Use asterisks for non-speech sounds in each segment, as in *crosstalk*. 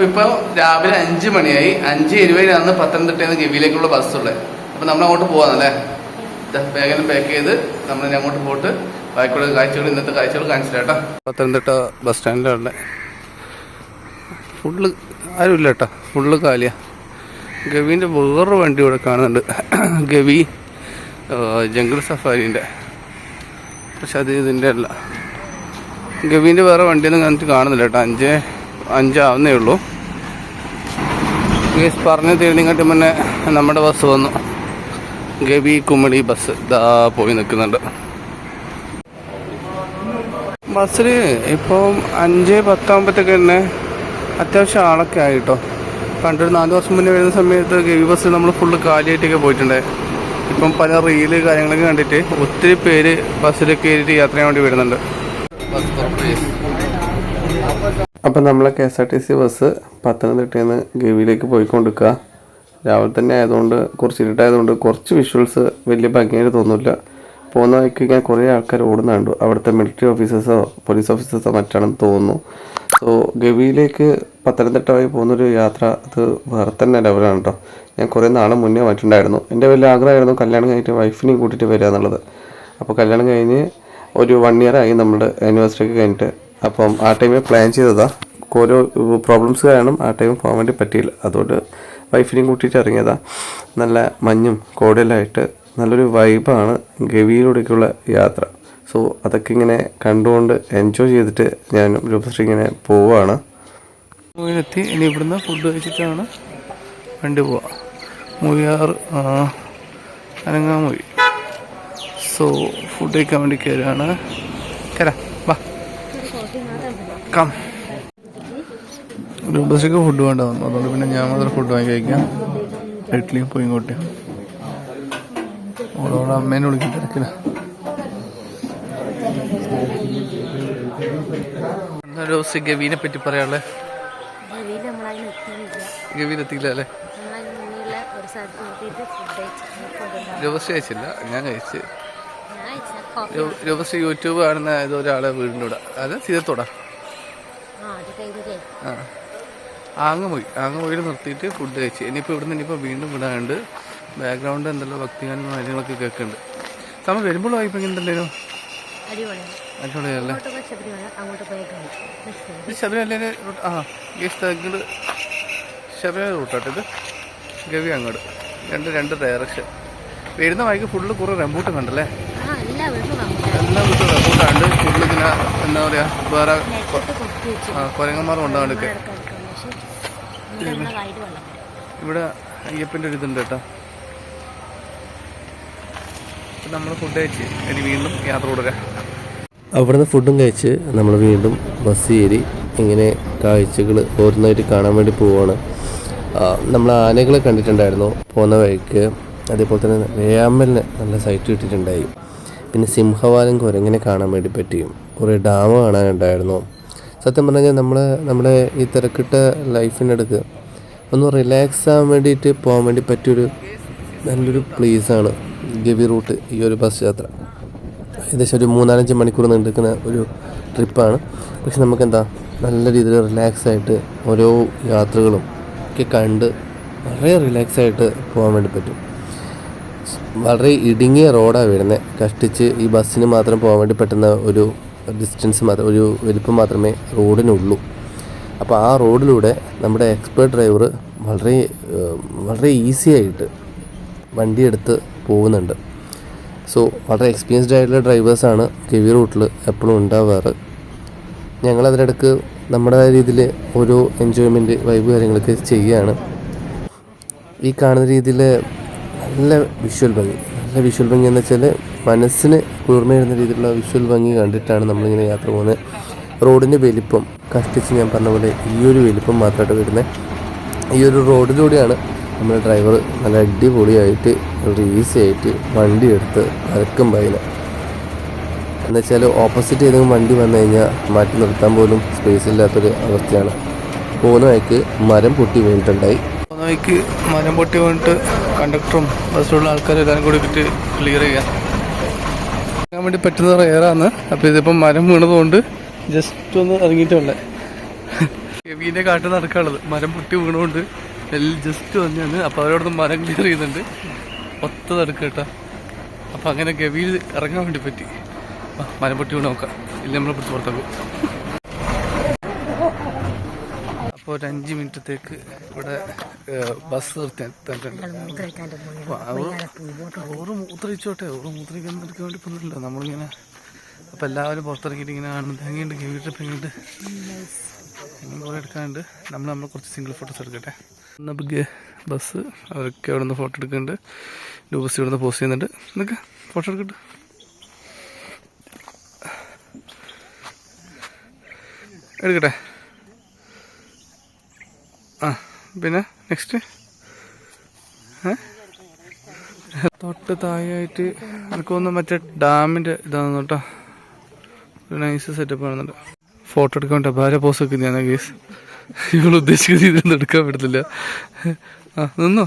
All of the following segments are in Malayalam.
അപ്പൊ ഇപ്പൊ രാവിലെ അഞ്ച് മണിയായി. അഞ്ച് ഇരുപതിനാണ് പത്തനംതിട്ടയിൽ നിന്ന് ഗവിയിലേക്കുള്ള ബസ് ഉള്ളത് അപ്പൊ നമ്മൾ അങ്ങോട്ട് പോവാന്നല്ലേ? വേഗം പാക്ക് ചെയ്ത് നമ്മൾ അങ്ങോട്ട് പോയിട്ട് ബാക്കിയുള്ള കാഴ്ചകൾ ഇന്നത്തെ കാഴ്ചകൾ കാണിച്ചിട്ടാ പത്തനംതിട്ട ബസ് സ്റ്റാൻഡിലുള്ള ഫുള്ള് ആരുമില്ല കേട്ടോ ഫുള്ള് കാലിയാ. ഗവീന്റെ വേറൊരു വണ്ടി ഇവിടെ കാണുന്നുണ്ട്. ഗവി ജംഗിൾ സഫാരിന്റെ പക്ഷെ അത് ഇതിന്റെ അല്ല. ഗവീന്റെ വേറെ വണ്ടിയൊന്നും കണ്ടിട്ട് കാണുന്നില്ല കേട്ടോ അഞ്ച് അഞ്ചാവുന്നേ ഉള്ളൂ. ഗേസ് പറഞ്ഞു തീർന്നിങ്ങോട്ട് മുന്നേ നമ്മുടെ ബസ് വന്നു. ഗവി കുമളി ബസ് ഇതാ പോയി നിൽക്കുന്നുണ്ട്. ബസ്സിൽ ഇപ്പം അഞ്ച് പത്താകുമ്പോഴത്തേക്ക് തന്നെ അത്യാവശ്യം ആളൊക്കെ ആയിട്ടോ. പണ്ടൊരു നാല് വർഷം മുന്നേ വരുന്ന സമയത്ത് ഗവി ബസ് നമ്മൾ ഫുള്ള് കാലിയായിട്ടൊക്കെ പോയിട്ടുണ്ടായി ഇപ്പം പല റീൽ കാര്യങ്ങളൊക്കെ കണ്ടിട്ട് ഒത്തിരി പേര് ബസ്സിൽ കയറിയിട്ട് യാത്ര ചെയ്യാൻ വേണ്ടി വരുന്നുണ്ട്. അപ്പം നമ്മളെ K S R T C bus പത്തനംതിട്ടയിൽ നിന്ന് ഗവിയിലേക്ക് പോയിക്കൊണ്ടിരിക്കുക രാവിലെ തന്നെ ആയതുകൊണ്ട് കുറച്ച് ഇരുട്ടായതുകൊണ്ട് കുറച്ച് വിഷ്വൽസ് വലിയ ഭംഗിയായിട്ട് തോന്നില്ല. പോകുന്ന വഴിക്ക് ഇങ്ങനെ കുറേ ആൾക്കാർ ഓടുന്ന കണ്ടു അവിടുത്തെ മിലിറ്ററി ഓഫീസേഴ്സോ പോലീസ് ഓഫീസേഴ്സോ മറ്റാണെന്ന് തോന്നുന്നു. സോ ഗവിയിലേക്ക് പത്തനംതിട്ട വഴി പോകുന്നൊരു യാത്ര അത് വേറെ തന്നെ ലെവലാണ് കേട്ടോ ഞാൻ കുറേ നാളെ മുന്നേ വന്നിട്ടുണ്ടായിരുന്നു. എന്റെ വലിയ ആഗ്രഹമായിരുന്നു കല്യാണം കഴിഞ്ഞിട്ട് വൈഫിനെയും കൂട്ടിയിട്ട് വരിക എന്നുള്ളത് അപ്പോൾ കല്യാണം കഴിഞ്ഞ് ഒരു വൺ ഇയർ ആയി നമ്മുടെ ആനിവേഴ്സറി ഒക്കെ കഴിഞ്ഞിട്ട് അപ്പം ആ ടൈമിൽ പ്ലാൻ ചെയ്തതാണ് ഓരോ പ്രോബ്ലംസ് കാരണം ആ ടൈം പോകാൻ വേണ്ടി പറ്റിയില്ല. അതുകൊണ്ട് വൈഫിനെയും കൂട്ടിയിട്ട് ഇറങ്ങിയതാണ് നല്ല മഞ്ഞും കോടലായിട്ട് നല്ലൊരു വൈബാണ് ഗവിയിലൂടെയൊക്കെയുള്ള യാത്ര. സോ അതൊക്കെ ഇങ്ങനെ കണ്ടുകൊണ്ട് എൻജോയ് ചെയ്തിട്ട് ഞാൻ രൂപശ്രീ ഇങ്ങനെ പോവാണ്. മൂവിലെത്തി ഇനി ഇവിടുന്ന് ഫുഡ് കഴിച്ചിട്ടാണ് വണ്ടി പോവുക മൂവിയാർ അനങ്ങാമൂവി. സോ ഫുഡ് കഴിക്കാൻ വേണ്ടി കയറുകയാണ് കയറാം വാ കം രൂപശ്രീക്ക് ഫുഡ് വേണ്ട. വന്നു അതുകൊണ്ട് പിന്നെ ഞാൻ മാത്രം ഫുഡ് വാങ്ങി കഴിക്കാം. ഇഡ്ഡലിയും പോയി ഇങ്ങോട്ട് ഓളോടെ അമ്മേനെ വിളിക്കാൻ തിരക്കില്ല ഒരു ദിവസം ഗവീനെ പറ്റി പറയാനുള്ളത് ഗവീൻ എത്തിയില്ല. അല്ലേ? രൂപശ്രീ ഞാൻ കഴിച്ച് രൂപശ്രീ യൂട്യൂബ് കാണുന്ന ഏതോ ഒരാളെ വീടിന്റെ കൂടെ അത് സീതത്തോടാ ആ ആങ്ങ് പോയി. ആങ്ങ് പോയി നിർത്തിയിട്ട് ഫുഡ് കഴിച്ച്. ഇനിയിപ്പോൾ ഇവിടുന്ന് ഇനിയിപ്പോൾ വീണ്ടും വിടാണ്ട് ബാക്ക്ഗ്രൗണ്ട് എന്തെല്ലാം ഭക്തിഗാനും കാര്യങ്ങളൊക്കെ കേൾക്കുന്നുണ്ട് നമ്മൾ വരുമ്പോൾ എന്തുണ്ടായിരുന്നു അടിപൊളിയാണ്. അടിപൊളിയല്ലേ? അങ്ങോട്ട് ശബരിമല അങ്ങോട്ട് ആ ഈ സ്ഥലങ്ങൾ ശബരിമല റൂട്ടാട്ടോ ഇത്. ഗവി അങ്ങോട്ട്. രണ്ട് രണ്ട് ഡയറക്ഷൻ വരുന്ന വഴിക്ക് ഫുള്ള് കുറേ റംബൂട്ടം കണ്ടല്ലേ? എല്ലാ വീട്ടിലും റംബൂട്ടാണ്ട് ഫുള്ള് ഇങ്ങനെ എന്താ പറയുക വേറെ കുരങ്ങന്മാർ വരും. ഇവിടെ അയ്യപ്പന്റെ ഒരു ഇതുണ്ട് കേട്ടോ. നമ്മൾ ഫുഡ് കഴിച്ച് ഇനി വീണ്ടും യാത്ര തുടരാം അവിടുന്ന് ഫുഡും കഴിച്ച് നമ്മൾ വീണ്ടും ബസ് കയറി ഇങ്ങനെ കാഴ്ചകൾ ഓരോന്നായിട്ട് കാണാൻ വേണ്ടി പോവുകയാണ് നമ്മൾ ആനകളെ കണ്ടിട്ടുണ്ടായിരുന്നു. പോകുന്ന വഴിക്ക് അതേപോലെ തന്നെ വേയാമ്പലിന് നല്ല സൈറ്റ് കിട്ടിയിട്ടുണ്ടായി. പിന്നെ സിംഹവാലം കുരങ്ങനെ കാണാൻ വേണ്ടി പറ്റിയും കുറേ ഡാം കാണാനുണ്ടായിരുന്നു. സത്യം പറഞ്ഞാൽ നമ്മൾ നമ്മുടെ ഈ തിരക്കിട്ട ലൈഫിനടുക്ക് ഒന്ന് റിലാക്സ് ആവാൻ വേണ്ടിയിട്ട് പോകാൻ വേണ്ടി പറ്റിയൊരു നല്ലൊരു പ്ലേസാണ് ഗവി റൂട്ട് ഈ ഒരു ബസ് യാത്ര. ഏകദേശം ഒരു മൂന്നാലഞ്ച് മണിക്കൂർ നീണ്ടിരിക്കുന്ന ഒരു ട്രിപ്പാണ് പക്ഷെ നമുക്കെന്താ നല്ല രീതിയിൽ റിലാക്സ് ആയിട്ട് ഓരോ യാത്രകളും ഒക്കെ കണ്ട് വളരെ റിലാക്സ് ആയിട്ട് പോകാൻ വേണ്ടി പറ്റും. വളരെ ഇടുങ്ങിയ റോഡാണ് വരുന്നത് കഷ്ടിച്ച് ഈ ബസ്സിന് മാത്രം പോകാൻ വേണ്ടി പറ്റുന്ന ഒരു ഡിസ്റ്റൻസ് മാത്രം ഒരു വലിപ്പം മാത്രമേ റോഡിനുള്ളൂ. അപ്പോൾ ആ റോഡിലൂടെ നമ്മുടെ എക്സ്പേർട്ട് ഡ്രൈവർ വളരെ വളരെ ഈസി ആയിട്ട് വണ്ടിയെടുത്ത് പോകുന്നുണ്ട്. സോ വളരെ എക്സ്പീരിയൻസ്ഡ് ആയിട്ടുള്ള ഡ്രൈവേഴ്സാണ് കെവി റൂട്ടിൽ എപ്പോഴും ഉണ്ടാവാറ്. ഞങ്ങൾ അതിനിടക്ക് നമ്മുടെ രീതിയിൽ ഓരോ എൻജോയ്മെന്റ് വൈബ് കാര്യങ്ങളൊക്കെ ചെയ്യുകയാണ് ഈ കാണുന്ന രീതിയിൽ നല്ല വിഷ്വൽ ഭംഗി നല്ല വിഷ്വൽ ഭംഗി എന്ന് വെച്ചാൽ മനസ്സിന് കുളിർമയിരുന്ന രീതിയിലുള്ള വിഷ്വൽ ഭംഗി കണ്ടിട്ടാണ് നമ്മളിങ്ങനെ യാത്ര പോകുന്നത്. റോഡിന്റെ വലിപ്പം കഷ്ടിച്ച് ഞാൻ പറഞ്ഞ പോലെ ഈ ഒരു വലിപ്പം മാത്രമായിട്ട് വരുന്നത്. ഈ ഒരു റോഡിലൂടെയാണ് നമ്മുടെ ഡ്രൈവർ നല്ല അടിപൊളിയായിട്ട് വളരെ ഈസി ആയിട്ട് വണ്ടി എടുത്ത് അരക്കും പൈന എന്നുവെച്ചാൽ ഓപ്പോസിറ്റ് ഏതെങ്കിലും വണ്ടി വന്നു കഴിഞ്ഞാൽ മാറ്റി നിർത്താൻ പോലും സ്പേസ് ഇല്ലാത്തൊരു അവസ്ഥയാണ്. പോകുന്ന വഴിക്ക് മരം പൊട്ടി വീണിട്ടുണ്ടായി. പോകുന്ന വഴിക്ക് മരം പൊട്ടി വീണിട്ട് കണ്ടക്ടറും ബസ്സിലുള്ള ആൾക്കാരും എല്ലാവരും കൂടി ഇട്ട് ക്ലിയർ ചെയ്യാൻ ചെയ്യാൻ വേണ്ടി പറ്റുന്ന റെയറാണ് അപ്പോൾ ഇതിപ്പം മരം വീണതുകൊണ്ട് ജസ്റ്റ് ഒന്ന് ഇറങ്ങിയിട്ടുള്ളേ കെവിന്റെ കാട്ട് നടക്കാനുള്ളത് മരം പൊട്ടി വീണുകൊണ്ട് ജസ്റ്റ് വന്നാണ് അപ്പോൾ അവരോടൊന്ന് മരം ക്ലിയർ ചെയ്യുന്നുണ്ട്. ഒത്ത നടക്കുക അപ്പോൾ അങ്ങനെ ഗവിയിൽ ഇറങ്ങാൻ വേണ്ടി പറ്റി. മരം പൊട്ടി വീണ് നോക്കാം. ഇല്ല നമ്മളെ പിടിച്ച് പുറത്താക്കും. അപ്പോൾ ഒരു അഞ്ച് മിനിറ്റത്തേക്ക് ഇവിടെ ബസ് നിർത്തി തന്നിട്ടുണ്ട്. മൂത്രമൊഴിക്കാണ്ട് പോയി അപ്പോൾ അവർ ഓറ് മൂത്രിച്ചോട്ടെ ഓറ് മൂത്രിക്കാൻ എടുക്കാൻ വേണ്ടി പോകുന്നില്ല. നമ്മളിങ്ങനെ അപ്പോൾ എല്ലാവരും പുറത്തിറങ്ങിയിട്ട് ഇങ്ങനെ കാണുന്നത് എങ്ങനെയുണ്ട് ഗവി പിന്നീട് അങ്ങനെ കുറേ എടുക്കാനുണ്ട്. നമ്മൾ നമ്മൾ കുറച്ച് സിംഗിൾ ഫോട്ടോസ് എടുക്കട്ടെ. നമുക്ക് ബസ് അവരൊക്കെ അവിടെ നിന്ന് ഫോട്ടോ എടുക്കുന്നുണ്ട്. ലൂബസ് ഇവിടെ നിന്ന് പോസ്റ്റ് ചെയ്യുന്നുണ്ട്. എന്നൊക്കെ ഫോട്ടോ എടുക്കട്ടെ. എടുക്കട്ടെ ആ പിന്നെ നെക്സ്റ്റ് തൊട്ട് താഴെയായിട്ട് എനിക്ക് തോന്നുന്നു മറ്റേ ഡാമിന്റെ ഇതാണെന്ന് കേട്ടോ. ഒരു നൈസ് സെറ്റപ്പ് ആണെന്നുണ്ട്. ഫോട്ടോ എടുക്കാൻ വേണ്ടി ഭാര്യ പോസ് വെക്കുന്നതാണ് കേസ് ഇവൾ ഉദ്ദേശിക്കുന്ന രീതിയിൽ എടുക്കാൻ പറ്റത്തില്ല. ആ നിന്നോ?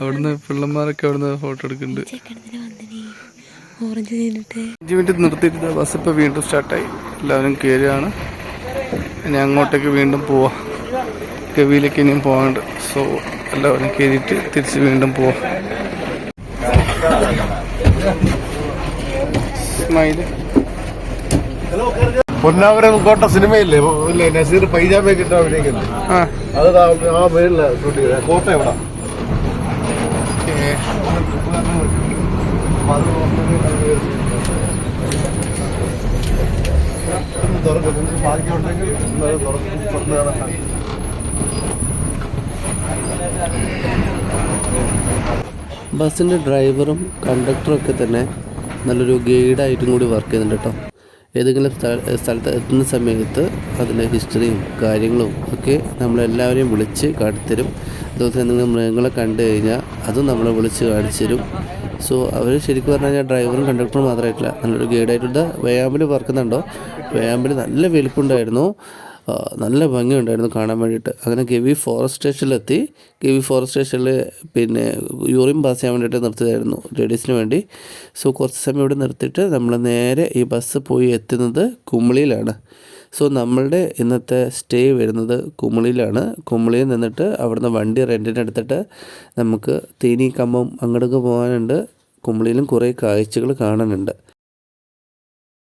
അവിടുന്ന് പിള്ളന്മാരൊക്കെ അവിടുന്ന് ഫോട്ടോ എടുക്കുന്നുണ്ട്. അഞ്ച് മിനിറ്റ് നിർത്തിയിട്ട് ബസ് ഇപ്പോൾ വീണ്ടും സ്റ്റാർട്ടായി എല്ലാവരും കയറുകയാണ് ഞാൻ അങ്ങോട്ടേക്ക് വീണ്ടും പോവാം. ഗവിയിലേക്ക് ഇനിയും പോകാനുണ്ട് സോ എല്ലാവരും കയറിയിട്ട് തിരിച്ച് വീണ്ടും പോവാം. പൊന്നാവരം കോട്ട സിനിമയില്ലേ? ഇല്ലേ നസീർ പൈജാമ കിട്ടാൻ അഭിനയിക്കുന്നത്? അത് ആ മേളിൽ ഷൂട്ട് ചെയ്തത്. കോട്ട എവിടെ? ബാക്കിയുണ്ടെങ്കിൽ തുറന്നു കാണാൻ ബസ്സിന്റെ ഡ്രൈവറും കണ്ടക്ടറും ഒക്കെ തന്നെ നല്ലൊരു ഗൈഡായിട്ടും കൂടി വർക്ക് ചെയ്യുന്നുണ്ട് കേട്ടോ. ഏതെങ്കിലും സ്ഥല സ്ഥലത്ത് എത്തുന്ന സമയത്ത് അതിന്റെ ഹിസ്റ്ററിയും കാര്യങ്ങളും ഒക്കെ നമ്മളെല്ലാവരെയും വിളിച്ച് കാട്ടിത്തരും അതുപോലെ നിങ്ങൾ മൃഗങ്ങളെ കണ്ടു കഴിഞ്ഞാൽ അതും നമ്മളെ വിളിച്ച് കാണിച്ചു തരും. സോ അവർ ശരിക്കും പറഞ്ഞു കഴിഞ്ഞാൽ ഡ്രൈവറും കണ്ടക്ടറും മാത്രമായിട്ടില്ല. നല്ലൊരു ഗൈഡായിട്ടുണ്ട്. വേയാമ്പിൽ പറക്കുന്നുണ്ടോ വേയാമ്പിൽ നല്ല വലിപ്പുണ്ടായിരുന്നു. നല്ല ഭംഗിയുണ്ടായിരുന്നു കാണാൻ വേണ്ടിയിട്ട്. അങ്ങനെ ഗവി ഫോറസ്റ്റ് സ്റ്റേഷനിലെത്തി. ഗവി ഫോറസ്റ്റ് സ്റ്റേഷനിൽ പിന്നെ യൂറിൻ പാസ് ചെയ്യാൻ വേണ്ടിയിട്ട് നിർത്തിയതായിരുന്നു ലേഡീസിന് വേണ്ടി. സോ കുറച്ച് സമയം ഇവിടെ നിർത്തിയിട്ട് നമ്മൾ നേരെ ഈ ബസ് പോയി എത്തുന്നത് കുമിളിയിലാണ്. സോ നമ്മളുടെ ഇന്നത്തെ സ്റ്റേ വരുന്നത് കുമിളിയിലാണ്. കുമിളിയിൽ നിന്നിട്ട് അവിടുന്ന് വണ്ടി റെന്റിന് എടുത്തിട്ട് നമുക്ക് തേനി കമ്പം അങ്ങോട്ടൊക്കെ പോകാനുണ്ട്. കുമിളിയിലും കുറേ കാഴ്ചകൾ കാണാനുണ്ട്.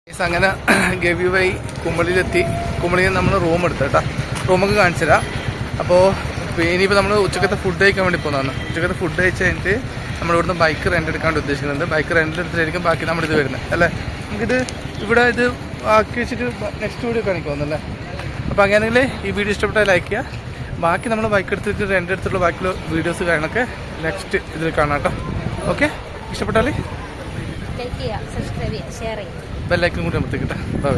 അങ്ങനെ *clears throat* ഗവി വഴി കുമ്പളിയിലെത്തി. കുമ്പളിയിൽ നമ്മൾ റൂം എടുത്തു കേട്ടോ. റൂമൊക്കെ കാണിച്ചു തരാം. അപ്പോൾ ഇനിയിപ്പോൾ നമ്മൾ ഉച്ചക്കത്തെ ഫുഡ് കഴിക്കാൻ വേണ്ടി പോകുന്നതാണ് ഉച്ചക്കത്തെ ഫുഡ് കഴിച്ച് കഴിഞ്ഞിട്ട് നമ്മൾ ഇവിടുന്ന് ബൈക്ക് റെന്റ് എടുക്കാൻ വേണ്ടി ഉദ്ദേശിക്കുന്നുണ്ട്. ബൈക്ക് റെന്റ് എടുത്തിട്ടായിരിക്കും ബാക്കി നമ്മുടെ ഇത് വരുന്നത്. അല്ലേ? നമുക്കിത് ഇവിടെ ഇത് ബാക്കി വെച്ചിട്ട് നെക്സ്റ്റ് വീഡിയോ കാണിക്കുമെന്നല്ലേ അപ്പോൾ അങ്ങനെയെങ്കിൽ ഈ വീഡിയോ ഇഷ്ടപ്പെട്ടാൽ ലൈക്ക് ചെയ്യുക ബാക്കി നമ്മൾ ബൈക്ക് എടുത്തിട്ട് റെന്റ് എടുത്തിട്ടുള്ള ബാക്കിയുള്ള വീഡിയോസ് കാര്യങ്ങളൊക്കെ നെക്സ്റ്റ് ഇതിൽ കാണാം കേട്ടോ. ഓക്കെ ഇഷ്ടപ്പെട്ടാൽ ലൈക്ക് ചെയ്യുക സബ്സ്ക്രൈബ് ചെയ്യുക ഷെയർ ചെയ്യുക ബെല്ലൈക്കും കൂടി അമർത്തിക്കിട്ടെ ബൈ